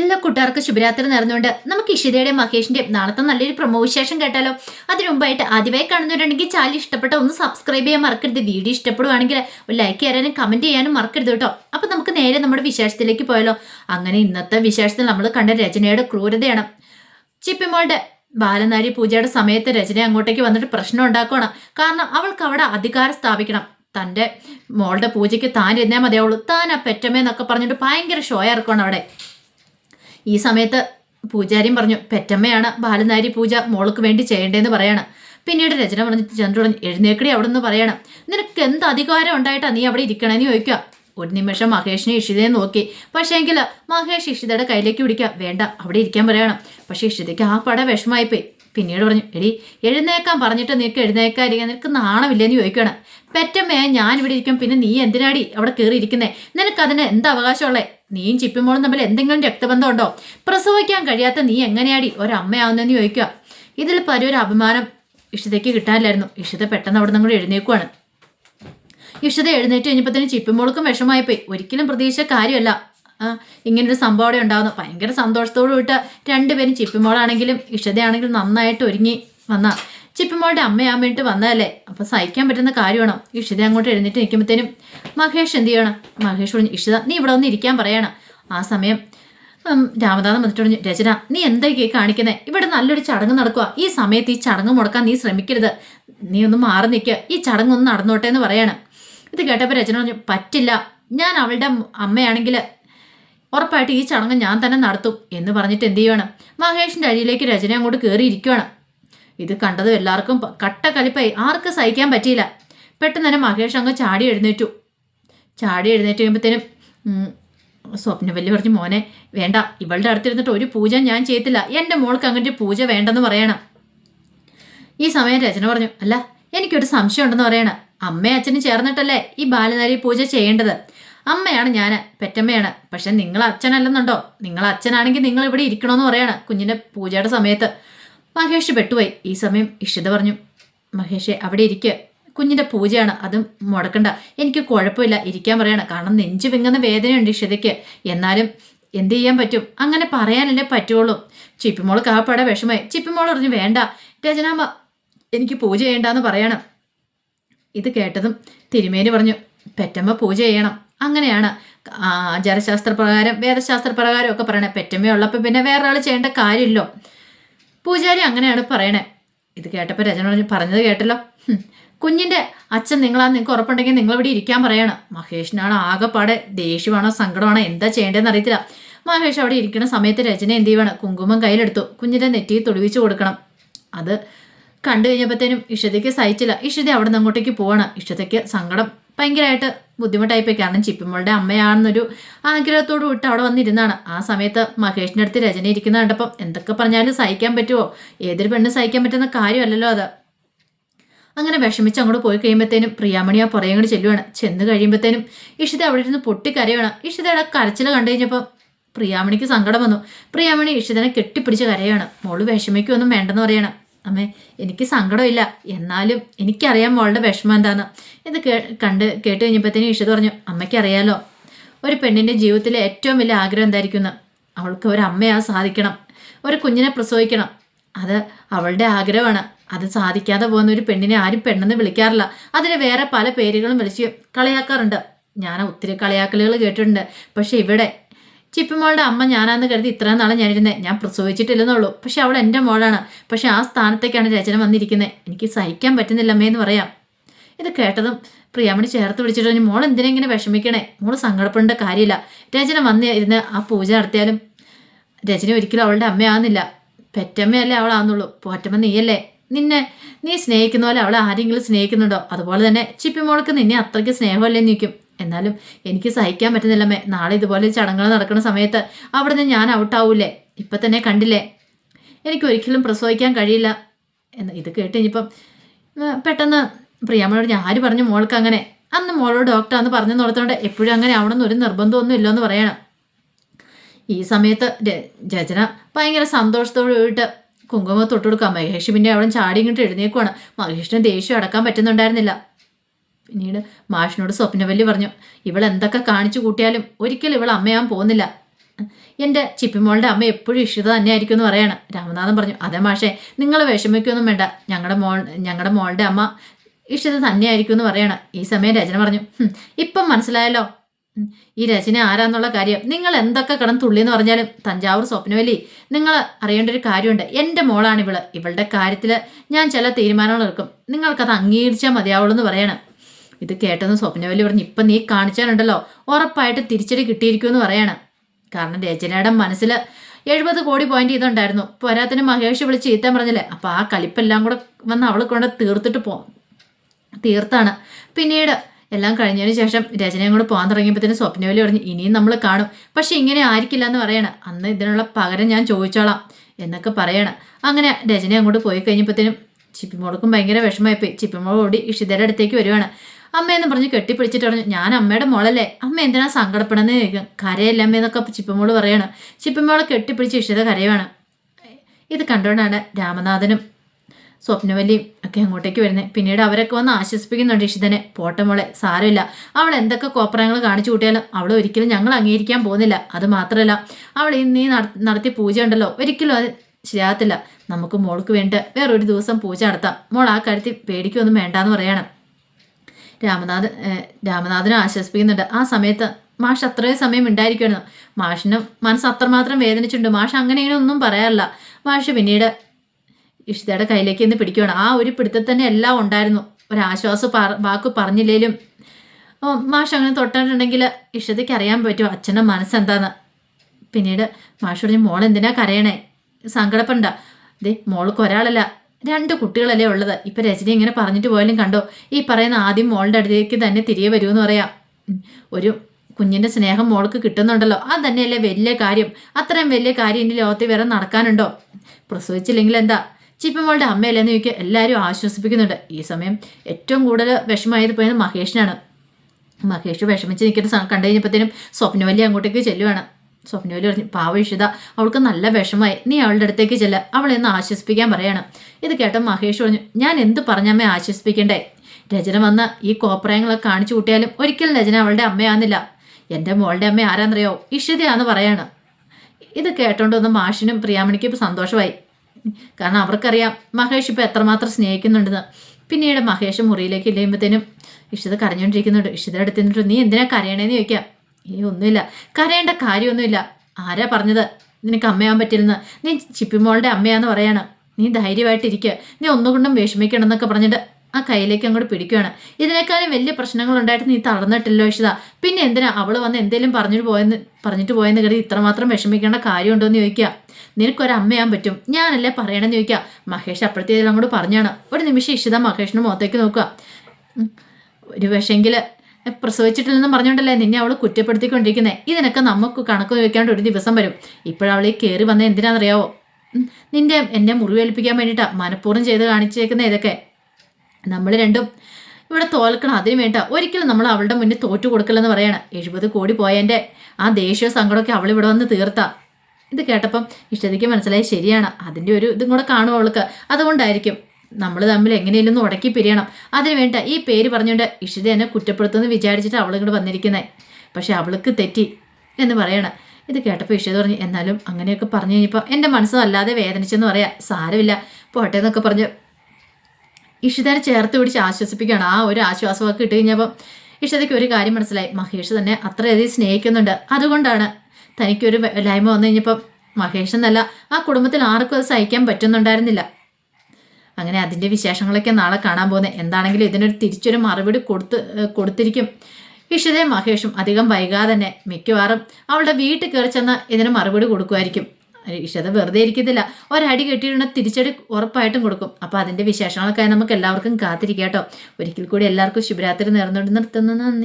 എല്ലാ കൂട്ടുകാർക്ക് ശുഭരാത്രി നേർന്നുകൊണ്ട് നമുക്ക് ഇഷിതയുടെയും മഹേഷിന്റെയും നാളത്തെ നല്ലൊരു പ്രമോ വിശേഷം കേട്ടാലോ? അതിനു മുമ്പായിട്ട് ആദ്യമായി കാണുന്നവരുണ്ടെങ്കിൽ ചാനൽ ഇഷ്ടപ്പെട്ട ഒന്ന് സബ്സ്ക്രൈബ് ചെയ്യാൻ മറക്കരുത്. വീഡിയോ ഇഷ്ടപ്പെടുവാണെങ്കിൽ ലൈക്ക് ചെയ്യാനും കമന്റ് ചെയ്യാനും മറക്കരുത് കേട്ടോ. അപ്പൊ നമുക്ക് നേരെ നമ്മുടെ വിശേഷത്തിലേക്ക് പോയാലോ? അങ്ങനെ ഇന്നത്തെ വിശേഷത്തിൽ നമ്മൾ കണ്ട രചനയുടെ ക്രൂരതയാണ്. ചിപ്പിമോളുടെ ബാലനാരി പൂജയുടെ സമയത്ത് രചന അങ്ങോട്ടേക്ക് വന്നിട്ട് പ്രശ്നം ഉണ്ടാക്കണം കാരണം അവൾക്ക് അവിടെ അധികാരം സ്ഥാപിക്കണം. തന്റെ മോളുടെ പൂജയ്ക്ക് താൻ ഇരുന്നേ മതിയാവുള്ളൂ. താൻ ആ പെറ്റമ്മേന്നൊക്കെ പറഞ്ഞിട്ട് ഭയങ്കര ഷോ ഇറക്കണം അവിടെ. ഈ സമയത്ത് പൂജാരിയും പറഞ്ഞു പെറ്റമ്മയാണ് ബാലനാരി പൂജ മോൾക്ക് വേണ്ടി ചെയ്യേണ്ടതെന്ന് പറയണം. പിന്നീട് രചന പറഞ്ഞു ചന്ദ്ര പറഞ്ഞു എഴുന്നേക്കടി അവിടെ നിന്ന് പറയണം. നിനക്ക് എന്ത് അധികാരം ഉണ്ടായിട്ടാ നീ അവിടെ ഇരിക്കണമെന്ന് ചോദിക്കുക. ഒരു നിമിഷം മഹേഷിനെ ഇഷിതയെ നോക്കി. പക്ഷേ എങ്കിൽ മഹേഷ് ഇഷിതയുടെ കയ്യിലേക്ക് പിടിക്കുക. വേണ്ട അവിടെ ഇരിക്കാൻ പറയണം. പക്ഷേ ഇഷിതയ്ക്ക് ആ പട വിഷമായിപ്പോയി പിന്നീട് പറഞ്ഞു എടി എഴുന്നേക്കാൻ പറഞ്ഞിട്ട് നിനക്ക് എഴുന്നേക്കാതിരിക്കാൻ നിനക്ക് നാണമില്ലെന്ന് ചോദിക്കണം പെറ്റമ്മയെ ഞാൻ ഇവിടെ ഇരിക്കും. പിന്നെ നീ എന്തിനാടി അവിടെ കയറി ഇരിക്കുന്നേ നിനക്ക് അതിന് എന്ത് അവകാശമുള്ളേ? നീയും ചിപ്പിമോളും തമ്മിൽ എന്തെങ്കിലും രക്തബന്ധം ഉണ്ടോ പ്രസവിക്കാൻ കഴിയാത്ത നീ എങ്ങനെയാടി ഒരമ്മയാവുന്നതെന്ന് ചോദിക്കുക. ഇതിൽ പരൊരു അഭിമാനം ഇഷിതയ്ക്ക് കിട്ടാനില്ലായിരുന്നു. ഇഷിത പെട്ടെന്ന് അവിടെ നിന്നും കൂടി എഴുന്നേക്കുവാണ്. ഇഷിത എഴുന്നേറ്റ് കഴിഞ്ഞപ്പോൾ തന്നെ ചിപ്പിമോൾക്കും വിഷമായിപ്പോയി ഒരിക്കലും പ്രതീക്ഷ കാര്യമല്ല. ഇങ്ങനെ ഇങ്ങനൊരു സംഭവം അവിടെ ഉണ്ടാകുന്നു ഭയങ്കര സന്തോഷത്തോടു വിട്ട രണ്ടുപേരും ചിപ്പിമോളാണെങ്കിലും ഇഷിതയാണെങ്കിലും നന്നായിട്ട് ഒരുങ്ങി വന്ന ചിപ്പിമോളുടെ അമ്മയാൻ വേണ്ടിട്ട് വന്നതല്ലേ? അപ്പം സഹിക്കാൻ പറ്റുന്ന കാര്യമാണോ ഇഷിത അങ്ങോട്ട് എഴുന്നേറ്റ് നിൽക്കുമ്പോഴത്തേനും മഹേഷ് എന്ത് ചെയ്യണം? മഹേഷ് പറഞ്ഞു ഇഷിത നീ ഇവിടെ ഒന്ന് ഇരിക്കാൻ പറയണം. ആ സമയം രാമദാസം രാമദാസൻ വന്നിട്ട് പറഞ്ഞു രചന നീ എന്തൊക്കെ കാണിക്കുന്നത് ഇവിടെ നല്ലൊരു ചടങ്ങ് നടക്കുക ഈ സമയത്ത് ഈ ചടങ്ങ് മുടക്കാൻ നീ ശ്രമിക്കരുത്. നീ ഒന്ന് മാറി നിൽക്കുക ഈ ചടങ്ങ് ഒന്ന് നടന്നോട്ടെ എന്ന് പറയണം. ഇത് കേട്ടപ്പോൾ രചന പറഞ്ഞു പറ്റില്ല. ഞാൻ അവളുടെ അമ്മയാണെങ്കിൽ ഉറപ്പായിട്ട് ഈ ചടങ്ങ് ഞാൻ തന്നെ നടത്തും എന്ന് പറഞ്ഞിട്ട് എന്ത് ചെയ്യണം? മഹേഷിന്റെ അഴിയിലേക്ക് രചന അങ്ങോട്ട് കയറി ഇത് കണ്ടതും എല്ലാവർക്കും കട്ട കലിപ്പായി. ആർക്ക് സഹിക്കാൻ പറ്റിയില്ല. പെട്ടെന്ന് തന്നെ മഹേഷ് അങ്ങ് ചാടി എഴുന്നേറ്റു. ചാടി എഴുന്നേറ്റ് കഴിയുമ്പോഴത്തേനും സ്വപ്നവല്ലി പറഞ്ഞു മോനെ വേണ്ട. ഇവളുടെ അടുത്തിരുന്നിട്ട് ഒരു പൂജ ഞാൻ ചെയ്യത്തില്ല. എന്റെ മോൾക്ക് അങ്ങനൊരു പൂജ വേണ്ടെന്ന് പറയണം. ഈ സമയം രചന പറഞ്ഞു അല്ല എനിക്കൊരു സംശയം ഉണ്ടെന്ന് പറയണം. അമ്മയും അച്ഛനും ചേർന്നിട്ടല്ലേ ഈ ബാലനാരി പൂജ ചെയ്യേണ്ടത്? അമ്മയാണ് ഞാൻ പെറ്റമ്മയാണ്. പക്ഷെ നിങ്ങൾ അച്ഛനല്ലെന്നുണ്ടോ? നിങ്ങൾ അച്ഛനാണെങ്കിൽ നിങ്ങൾ ഇവിടെ ഇരിക്കണമെന്ന് പറയണം കുഞ്ഞിന്റെ പൂജയുടെ സമയത്ത്. മഹേഷ് പെട്ടുപോയി. ഈ സമയം ഇഷിത പറഞ്ഞു മഹേഷെ അവിടെ ഇരിക്കുക കുഞ്ഞിന്റെ പൂജയാണ് അതും മുടക്കണ്ട. എനിക്ക് കുഴപ്പമില്ല ഇരിക്കാൻ പറയണം. കാരണം നെഞ്ചു വിങ്ങുന്ന വേദനയുണ്ട് ഇഷിതയ്ക്ക്. എന്നാലും എന്ത് ചെയ്യാൻ പറ്റും? അങ്ങനെ പറയാനല്ലേ പറ്റുള്ളൂ. ചിപ്പിമോൾ കാപ്പാടെ വിഷമായി ചിപ്പിമോൾ പറഞ്ഞു വേണ്ട. രചനാമ്മ എനിക്ക് പൂജ ചെയ്യണ്ടെന്ന് പറയണം. ഇത് കേട്ടതും തിരുമേനി പറഞ്ഞു പെറ്റമ്മ പൂജ ചെയ്യണം. അങ്ങനെയാണ്. ആചാരശാസ്ത്ര പ്രകാരം വേദശാസ്ത്ര പ്രകാരം ഒക്കെ പറയണേ. പെറ്റമ്മയുള്ളപ്പോൾ പിന്നെ വേറെ ചെയ്യേണ്ട കാര്യമില്ലോ. പൂജാരി അങ്ങനെയാണ് പറയണേ. ഇത് കേട്ടപ്പോൾ രചന പറഞ്ഞു പറഞ്ഞത് കേട്ടല്ലോ. കുഞ്ഞിന്റെ അച്ഛൻ നിങ്ങളാ നിങ്ങൾക്ക് ഉറപ്പുണ്ടെങ്കിൽ നിങ്ങളിവിടെ ഇരിക്കാൻ പറയണം. മഹേഷിനാണ് ആകെപ്പാടെ ദേഷ്യമാണോ സങ്കടമാണോ എന്താ ചെയ്യേണ്ടതെന്ന് അറിയത്തില്ല. മഹേഷ് അവിടെ ഇരിക്കുന്ന സമയത്ത് രചന എന്ത് ചെയ്യണം കുങ്കുമം കയ്യിലെടുത്തു. കുഞ്ഞിന്റെ നെറ്റിയിൽ തൊടുവിച്ച് കൊടുക്കണം. അത് കണ്ടു കഴിഞ്ഞപ്പോഴത്തേനും ഇഷതയ്ക്ക് സഹിച്ചില്ല. ഇഷതി അവിടെ നിന്ന് അങ്ങോട്ടേക്ക് പോവാണ്. ഇഷതയ്ക്ക് സങ്കടം ഭയങ്കരമായിട്ട് ബുദ്ധിമുട്ടായിപ്പോയി. കാരണം ചിപ്പിമോളുടെ അമ്മയാണെന്നൊരു ആഗ്രഹത്തോട് വിട്ട് അവിടെ വന്നിരുന്നാണ്. ആ സമയത്ത് മഹേഷിന്റെ അടുത്ത് രചന ഇരിക്കുന്ന കണ്ടപ്പം എന്തൊക്കെ പറഞ്ഞാലും സഹിക്കാൻ പറ്റുമോ ഏതൊരു പെണ്ണ് സഹിക്കാൻ പറ്റുന്ന കാര്യമല്ലല്ലോ അത്. അങ്ങനെ വിഷമിച്ച് അങ്ങോട്ട് പോയി കഴിയുമ്പോഴത്തേനും പ്രിയാമണി ആ പുറകെ അങ്ങോട്ട് ചെല്ലുവാണ്. ചെന്ന് കഴിയുമ്പോഴത്തേനും ഇഷിത അവിടെ ഇരുന്ന് പൊട്ടിക്കരയാണ് ഇഷിതയുടെ കരച്ചിൽ കണ്ടു കഴിഞ്ഞപ്പോൾ പ്രിയാമണിക്ക് സങ്കടം വന്നു. പ്രിയാമണി ഇഷിതനെ കെട്ടിപ്പിടിച്ച് കരയാണ്. മോൾ വിഷമിക്കൊന്നും വേണ്ടെന്ന് പറയണം. അമ്മേ എനിക്ക് സങ്കടമില്ല. എന്നാലും എനിക്കറിയാം മോളുടെ വിഷമം എന്താന്ന്. ഇത് കേ കണ്ട് കേട്ട് കഴിഞ്ഞപ്പോഴത്തേനും ഇഷ പറഞ്ഞു അമ്മയ്ക്കറിയാലോ ഒരു പെണ്ണിന്റെ ജീവിതത്തിലെ ഏറ്റവും വലിയ ആഗ്രഹം എന്തായിരിക്കും അവൾക്ക് ഒരു അമ്മയാ സാധിക്കണം. ഒരു കുഞ്ഞിനെ പ്രസവിക്കണം. അത് അവളുടെ ആഗ്രഹമാണ്. അത് സാധിക്കാതെ പോകുന്ന ഒരു പെണ്ണിനെ ആരും പെണ്ണെന്ന് വിളിക്കാറില്ല. അതിന് വേറെ പല പേരുകളും വിളിച്ച് കളിയാക്കാറുണ്ട്. ഞാൻ ഒത്തിരി കളിയാക്കലുകൾ കേട്ടിട്ടുണ്ട്. പക്ഷെ ഇവിടെ ചിപ്പിമോളുടെ അമ്മ ഞാനാന്ന് കരുതി ഇത്രയും നാളെ ഞാനിരുന്നേ. ഞാൻ പ്രസവിച്ചിട്ടില്ലെന്നുള്ളൂ. പക്ഷെ അവൾ എന്റെ മോളാണ്. പക്ഷെ ആ സ്ഥാനത്തേക്കാണ് രചന വന്നിരിക്കുന്നത് എനിക്ക് സഹിക്കാൻ പറ്റുന്നില്ല അമ്മേ എന്ന് പറയാം. ഇത് കേട്ടതും പ്രിയാമണി ചേർത്ത് പിടിച്ചിട്ട് മോൾ എന്തിനാ ഇങ്ങനെ വിഷമിക്കണേ? മോൾ സങ്കടപ്പെടേണ്ട കാര്യമില്ല. രചന വന്ന് ഇരുന്ന് ആ പൂജ നടത്തിയാലും രചന ഒരിക്കലും അവളുടെ അമ്മയാകുന്നില്ല പെറ്റമ്മയല്ലേ അവളാന്നുള്ളൂ പോറ്റമ്മ നീയല്ലേ? നിന്നെ നീ സ്നേഹിക്കുന്ന പോലെ അവളെ ആരെങ്കിലും സ്നേഹിക്കുന്നുണ്ടോ? അതുപോലെ തന്നെ ചിപ്പി മോൾക്ക് നിന്നെ അത്രയ്ക്ക് സ്നേഹമല്ലേ നിൽക്കും എന്നാലും എനിക്ക് സഹിക്കാൻ പറ്റുന്നില്ലമ്മേ നാളെ ഇതുപോലെ ചടങ്ങുകൾ നടക്കുന്ന സമയത്ത് അവിടെ നിന്ന് ഞാൻ ഔട്ടാവൂലേ? ഇപ്പം തന്നെ കണ്ടില്ലേ? എനിക്ക് ഒരിക്കലും പ്രസവിക്കാൻ കഴിയില്ല. എന്ന് ഇത് കേട്ട് ഇനിയിപ്പം പെട്ടെന്ന് പ്രിയാമ്മയോട് ഞാൻ ആര് പറഞ്ഞു മോൾക്ക് അങ്ങനെ? അന്ന് മോളോട് ഡോക്ടറാന്ന് പറഞ്ഞു നടത്തോണ്ട് എപ്പോഴും അങ്ങനെ ആവണമെന്ന് ഒരു നിർബന്ധമൊന്നും ഇല്ലെന്ന് പറയണം. ഈ സമയത്ത് രചന ഭയങ്കര സന്തോഷത്തോട് കൂടിയിട്ട് കുങ്കുമ തൊട്ടുകൊടുക്കാം മഹേഷ് പിന്നെ അവിടെ ചാടി ഇങ്ങോട്ട് എഴുന്നേക്കുവാണ്. മഹേഷിന് ദേഷ്യം അടക്കാൻ പറ്റുന്നുണ്ടായിരുന്നില്ല. പിന്നീട് മാഷിനോട് സ്വപ്നവല്ലി പറഞ്ഞു ഇവൾ എന്തൊക്കെ കാണിച്ചു കൂട്ടിയാലും ഒരിക്കലും ഇവൾ അമ്മയാൻ പോകുന്നില്ല. എന്റെ ചിപ്പിമോളുടെ അമ്മ എപ്പോഴും ഇഷിത തന്നെയായിരിക്കും എന്ന് പറയാണ്. രാമനാഥൻ പറഞ്ഞു അതെ മാഷേ നിങ്ങൾ വിഷമിക്കൊന്നും വേണ്ട. ഞങ്ങളുടെ മോൾ ഞങ്ങളുടെ മോളുടെ അമ്മ ഇഷിത തന്നെയായിരിക്കും എന്ന് പറയണം. ഈ സമയം രചന പറഞ്ഞു "ഹും, ഇപ്പം മനസ്സിലായല്ലോ. ഈ രചന ആരാന്നുള്ള കാര്യം. നിങ്ങൾ എന്തൊക്കെ കടം തുള്ളി എന്ന് പറഞ്ഞാലും തഞ്ചാവൂർ സ്വപ്നവലി നിങ്ങൾ അറിയേണ്ട ഒരു കാര്യമുണ്ട്. എന്റെ മോളാണ് ഇവൾ ഇവളുടെ കാര്യത്തിൽ ഞാൻ ചില തീരുമാനങ്ങൾ എടുക്കും. നിങ്ങൾക്കത് അംഗീകരിച്ചാൽ മതിയാവുള്ളൂ എന്ന് പറയണം. ഇത് കേട്ടെന്ന് സ്വപ്നവലി പറഞ്ഞു ഇപ്പം നീ കാണിച്ചാനുണ്ടല്ലോ ഉറപ്പായിട്ട് തിരിച്ചടി കിട്ടിയിരിക്കുമെന്ന് പറയാണ്. കാരണം രചനയുടെ മനസ്സിൽ എഴുപത് കോടി പോയിന്റ് ഇതുണ്ടായിരുന്നു. പോരാത്തിന് മഹേഷ് വിളിച്ച് ചീത്താൻ പറഞ്ഞില്ലേ അപ്പം ആ കലിപ്പെല്ലാം കൂടെ വന്ന് അവൾ കൊണ്ട് തീർത്തിട്ട് പോ തീർത്താണ്. പിന്നീട് എല്ലാം കഴിഞ്ഞതിന് ശേഷം രചനയും കൂടെ പോകാൻ തുടങ്ങിയപ്പോഴത്തേന് സ്വപ്നവലി പറഞ്ഞു ഇനിയും നമ്മൾ കാണും. പക്ഷെ ഇങ്ങനെ ആയിരിക്കില്ല എന്ന് പറയണം. അന്ന് ഇതിനുള്ള പകരം ഞാൻ ചോദിച്ചോളാം എന്നൊക്കെ പറയണം. അങ്ങനെ രചന അങ്ങോട്ട് പോയി കഴിഞ്ഞപ്പോഴത്തേനും ചിപ്പിമോൾക്കും ഭയങ്കര വിഷമമായിപ്പോയി ചിപ്പിമോൾ ഓടി ഇഷിതയുടെ അടുത്തേക്ക് വരുവാണ്. അമ്മയെന്ന് പറഞ്ഞ് കെട്ടിപ്പിടിച്ചിട്ട് പറഞ്ഞു ഞാൻ അമ്മയുടെ മോളല്ലേ? അമ്മ എന്തിനാ സങ്കടപ്പെടണമെന്ന് ചോദിക്കും കരയല്ല അമ്മയെന്നൊക്കെ ചിപ്പമോൾ പറയാണ്. ചിപ്പമോളെ കെട്ടിപ്പിടിച്ച് ഇഷിത കരയുവാണ്. ഇത് കണ്ടുകൊണ്ടാണ് രാമനാഥനും സ്വപ്നവല്ലിയും ഒക്കെ അങ്ങോട്ടേക്ക് വരുന്നത് പിന്നീട് അവരൊക്കെ വന്ന് ആശ്വസിപ്പിക്കുന്നുണ്ട് ഇഷിതനെ. പോട്ടെ മോളെ സാരമില്ല. അവൾ എന്തൊക്കെ കോപ്രങ്ങൾ കാണിച്ചു കൂട്ടിയാലും അവൾ ഒരിക്കലും ഞങ്ങൾ അംഗീകരിക്കാൻ പോകുന്നില്ല. അത് മാത്രമല്ല അവൾ ഈ നീ നടത്തിയ പൂജ ഉണ്ടല്ലോ. ഒരിക്കലും അത് ശരിയാകത്തില്ല. നമുക്ക് മോൾക്ക് വേണ്ട വേറൊരു ദിവസം പൂജ നടത്താം. മോൾ ആ കാര്യത്തിൽ പേടിക്കൊന്നും വേണ്ടാന്ന് പറയണം. രാമനാഥ് രാമനാഥനെ ആശ്വസിപ്പിക്കുന്നുണ്ട്. ആ സമയത്ത് മാഷ് അത്രയും സമയം ഉണ്ടായിരിക്കുമായിരുന്നു മാഷിന് മനസ്സ് അത്രമാത്രം വേദനിച്ചിട്ടുണ്ട്. മാഷ് അങ്ങനെയാണ് ഒന്നും പറയാറില്ല. മാഷ് പിന്നീട് ഇഷിതയുടെ കയ്യിലേക്ക് ഇന്ന് പിടിക്കുകയാണ് ആ ഒരു പിടുത്തത്തിൽ തന്നെ എല്ലാം ഉണ്ടായിരുന്നു. ഒരാശ്വാസ പറ- വാക്ക് പറഞ്ഞില്ലേലും. മാഷ് അങ്ങനെ തൊട്ടിട്ടുണ്ടെങ്കിൽ ഇഷിതയ്ക്ക് അറിയാൻ പറ്റും അച്ഛന്റെ മനസ്സെന്താന്ന് പിന്നീട് മാഷ് പറഞ്ഞു മോൾ എന്തിനാ കരയണേ? സങ്കടപ്പെടണ്ട. ദേ മോൾക്ക് ഒരാളല്ല. രണ്ട് കുട്ടികളല്ലേ ഉള്ളത്? ഇപ്പൊ രജനി ഇങ്ങനെ പറഞ്ഞിട്ട് പോയാലും കണ്ടോ ഈ പറയുന്ന ആദ്യം മോളുടെ അടുത്തേക്ക് തന്നെ തിരികെ വരുമെന്ന് പറയാം. ഒരു കുഞ്ഞിന്റെ സ്നേഹം മോൾക്ക് കിട്ടുന്നുണ്ടല്ലോ. അത് തന്നെയല്ലേ വലിയ കാര്യം. അത്രയും വലിയ കാര്യം ഇനി ലോകത്തിൽ വേറെ നടക്കാനുണ്ടോ? പ്രസവിച്ചില്ലെങ്കിൽ എന്താ? ചിപ്പമോളുടെ അമ്മയല്ലെന്ന് ചോദിക്കുക എല്ലാവരും ആശ്വസിപ്പിക്കുന്നുണ്ട്. ഈ സമയം ഏറ്റവും കൂടുതൽ വിഷമമായത് പോയത് മഹേഷിനാണ്. മഹേഷ് വിഷമിച്ച് നിൽക്കുന്ന കണ്ടു കഴിഞ്ഞപ്പോഴത്തേനും സ്വപ്നവല്ലി അങ്ങോട്ടേക്ക് ചെല്ലുവാണ്. സ്വപ്നവല്ലി പറഞ്ഞു പാവ ഇഷിത അവൾക്ക് നല്ല വിഷമായി നീ അവളുടെ അടുത്തേക്ക് ചെല്ല അവളെ ഒന്ന് ആശ്വസിപ്പിക്കാൻ പറയണം. ഇത് കേട്ട മഹേഷ് പറഞ്ഞു ഞാൻ എന്ത് പറഞ്ഞമ്മേ ആശ്വസിപ്പിക്കണ്ടേ? രചന വന്ന് ഈ കോപ്രായങ്ങളൊക്കെ കാണിച്ചു കൂട്ടിയാലും ഒരിക്കലും രചന അവളുടെ അമ്മയാന്നില്ല. എന്റെ മോളുടെ അമ്മ ആരാന്നറിയോ? ഇഷിതയാന്ന് പറയാണ്. ഇത് കേട്ടോണ്ട് വന്ന മാഷിനും പ്രിയാമണിക്കും സന്തോഷമായി. കാരണം അവർക്കറിയാം മഹേഷ് ഇപ്പം എത്രമാത്രം സ്നേഹിക്കുന്നുണ്ടെന്ന്. പിന്നീട് മഹേഷ് മുറിയിലേക്ക് ഇല്ലയുമ്പോഴത്തേനും ഇഷിത കരഞ്ഞുകൊണ്ടിരിക്കുന്നുണ്ട് ഇഷിത അടുത്ത് നീ എന്തിനാ കരയണേന്ന് ചോദിക്കാം. ഏ ഒന്നുമില്ല. കരയേണ്ട കാര്യമൊന്നുമില്ല. ആരാ പറഞ്ഞത്? നിനക്ക് അമ്മയാൻ പറ്റില്ലെന്ന്. നീ ചിപ്പിമോളുടെ അമ്മയാന്ന് പറയാണ്. നീ ധൈര്യമായിട്ടിരിക്കുക നീ ഒന്നുകൊണ്ടും വിഷമിക്കണം എന്നൊക്കെ പറഞ്ഞിട്ട് ആ കയ്യിലേക്ക് അങ്ങോട്ട് പിടിക്കുകയാണ് ഇതിനേക്കാളും വലിയ പ്രശ്നങ്ങൾ ഉണ്ടായിട്ട് നീ തളർന്നിട്ടില്ലോ ഇഷിത. പിന്നെ എന്തിനാ അവൾ വന്ന് എന്തെങ്കിലും പറഞ്ഞിട്ട് പോയെന്ന് പറഞ്ഞിട്ട് പോയെന്ന് കരുതി ഇത്രമാത്രം വിഷമിക്കേണ്ട കാര്യമുണ്ടോ എന്ന് ചോദിക്കുക. നിനക്കൊരു അമ്മയാൻ പറ്റും. ഞാനല്ലേ പറയണമെന്ന് ചോദിക്കുക. മഹേഷ് അപ്പോഴത്തേതിലും അങ്ങോട്ട് പറഞ്ഞാണ്. ഒരു നിമിഷം ഇഷിത മഹേഷിന് മുഖത്തേക്ക് നോക്കുക. ഒരു പക്ഷെങ്കിൽ പ്രസവിച്ചിട്ടില്ലെന്ന് പറഞ്ഞുകൊണ്ടല്ലേ നിന്നെ അവൾ കുറ്റപ്പെടുത്തിക്കൊണ്ടിരിക്കുന്നത് ഇതിനൊക്കെ നമുക്ക് കണക്ക് ചോദിക്കാണ്ട് ഒരു ദിവസം വരും. ഇപ്പോഴവൾ ഈ കയറി വന്നത് എന്തിനാണെന്നറിയാവോ. നിന്റെ എന്നെ മുറിവേൽപ്പിക്കാൻ വേണ്ടിയിട്ടാ മനഃപൂർവം ചെയ്ത് കാണിച്ചേക്കുന്ന ഇതൊക്കെ. നമ്മൾ രണ്ടും ഇവിടെ തോൽക്കണം അതിന് വേണ്ട. ഒരിക്കലും നമ്മൾ അവളുടെ മുന്നിൽ തോറ്റു കൊടുക്കില്ലെന്ന് പറയണം. എഴുപത് കോടി പോയതിന്റെ ആ ദേഷ്യ സങ്കടമൊക്കെ അവൾ ഇവിടെ വന്ന് തീർത്താ. ഇത് കേട്ടപ്പം ഇഷ്ടതയ്ക്ക് മനസ്സിലായി ശരിയാണ്. അതിന്റെ ഒരു ഇതും കൂടെ കാണും അവൾക്ക്. അതുകൊണ്ടായിരിക്കും. നമ്മൾ തമ്മിൽ എങ്ങനെയെങ്കിലും ഒന്ന് ഉടക്കി പിരിയണം. അതിന് വേണ്ട ഈ പേര് പറഞ്ഞുകൊണ്ട് ഇഷിത എന്നെ കുറ്റപ്പെടുത്തുമെന്ന് വിചാരിച്ചിട്ട് അവൾ ഇങ്ങോട്ട് വന്നിരിക്കുന്നത് പക്ഷെ അവൾക്ക് തെറ്റി എന്ന് പറയണം. ഇത് കേട്ടപ്പോൾ ഇഷിത പറഞ്ഞു എന്നാലും അങ്ങനെയൊക്കെ പറഞ്ഞു കഴിഞ്ഞപ്പോൾ എന്റെ മനസ്സ് വല്ലാതെ വേദനിച്ചെന്ന് പറയാം. സാരമില്ല പോട്ടെ എന്നൊക്കെ പറഞ്ഞു ഇഷിതനെ ചേർത്ത് പിടിച്ച് ആശ്വസിപ്പിക്കുകയാണ്. ആ ഒരു ആശ്വാസമൊക്കെ ഇട്ട് കഴിഞ്ഞപ്പോൾ ഇഷിതയ്ക്ക് ഒരു കാര്യം മനസ്സിലായി. മഹേഷ് തന്നെ അത്രയധികം സ്നേഹിക്കുന്നുണ്ട്. അതുകൊണ്ടാണ് തനിക്കൊരു ലൈമ വന്നു കഴിഞ്ഞപ്പം മഹേഷ് എന്നല്ല ആ കുടുംബത്തിൽ ആർക്കും അത് സഹിക്കാൻ പറ്റുന്നുണ്ടായിരുന്നില്ല. അങ്ങനെ അതിന്റെ വിശേഷങ്ങളൊക്കെ നാളെ കാണാൻ പോകുന്നത് എന്താണെങ്കിലും ഇതിനൊരു തിരിച്ചൊരു മറുപടി കൊടുത്ത് കൊടുത്തിരിക്കും. ഇഷിതയും മഹേഷും അധികം വൈകാതെ തന്നെ മിക്കവാറും അവളുടെ വീട്ടിൽ കയറി ചെന്ന് ഇതിന് മറുപടി കൊടുക്കുമായിരിക്കും. വിഷത വെറുതെ ഇരിക്കത്തില്ല. ഒരടി കെട്ടിയിട്ടുണ്ടെങ്കിൽ തിരിച്ചടി ഉറപ്പായിട്ടും കൊടുക്കും. അപ്പോൾ അതിന്റെ വിശേഷങ്ങളൊക്കെ നമുക്ക് എല്ലാവർക്കും കാത്തിരിക്കാം കേട്ടോ. ഒരിക്കൽ കൂടി എല്ലാവർക്കും ശുഭരാത്രി നേർന്നുകൊണ്ട് നിർത്തുന്നു. നന്ദി.